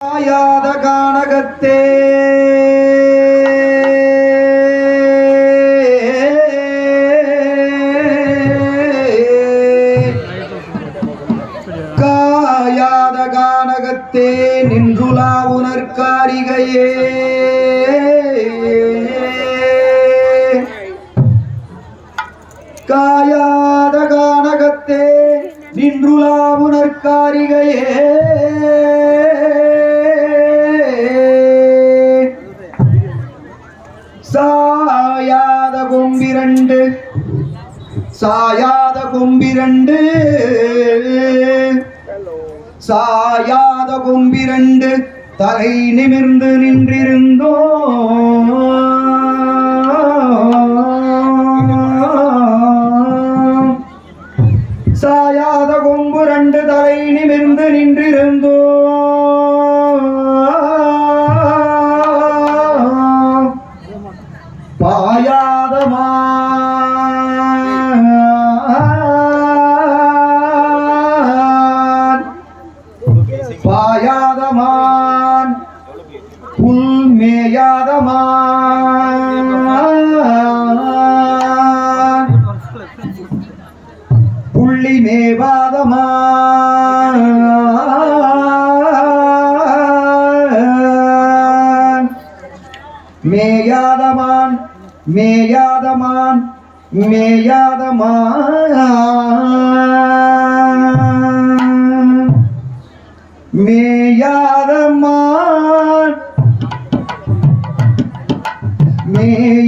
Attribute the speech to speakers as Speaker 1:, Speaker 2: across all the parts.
Speaker 1: ஆயாத கானகத்தே. காயாத கானகத்தே நின்றுலா உணர்காரிகையே. காயாத கானகத்தே நின்றுலா உணர்காரிகையே. சாயாத கொம்பிரண்டு. சாயாத கொம்பிரண்டு. சாயாத கொம்பிரண்டு. தலை நிமிர்ந்து நின்றிருந்தோம் சாயாத கொம்பு ரெண்டு தலை நிமிர்ந்து நின்றிருந்தோ. பாயாதமா பாயாதமான் புல் மேயாதமான் புள்ளி மேவாதமான் மேயாதமான் மேயாதமான் மேயாதமான் மேயாதமான்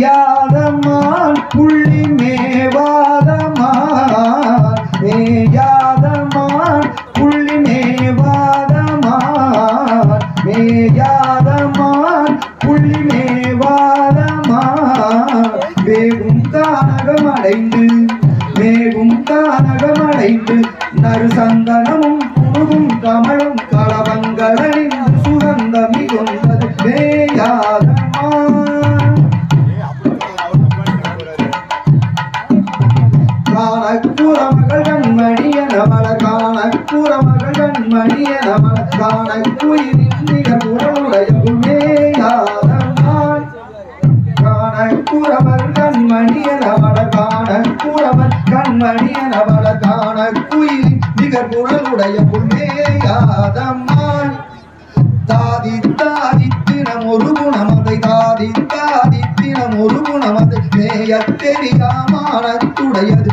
Speaker 1: மேயாதமான் புள்ளி மேவாதமான் மேயாதமான் புள்ளி மேவாதமான் மேயாதமான் புள்ளி மேவா மேகும் தானகம் அடைந்து மேகும் தானகம் அடைந்து நறு சந்தனமும் புழுகும் கமலும் களவங்களறிந்து சுகந்தம் மிகுந்தது மேயாதமான் காணக்கூறமகள் கண்மணியன மலர் காணக்கூறமகள் கண்மணியன மலர் காணக்குயிலின் நிகர் உடலுடைய காணக்கூறவர் கண்மணியன மலர் காணக்கூறவர் கண்மணியன மலர் காணக்குயிலின் நிகர் உடலுடைய மேயாதமான் தாதி தாதித்தினம் ஒரு தாதி தாதித்தினம் ஒரு தெரியாமானத்துடையது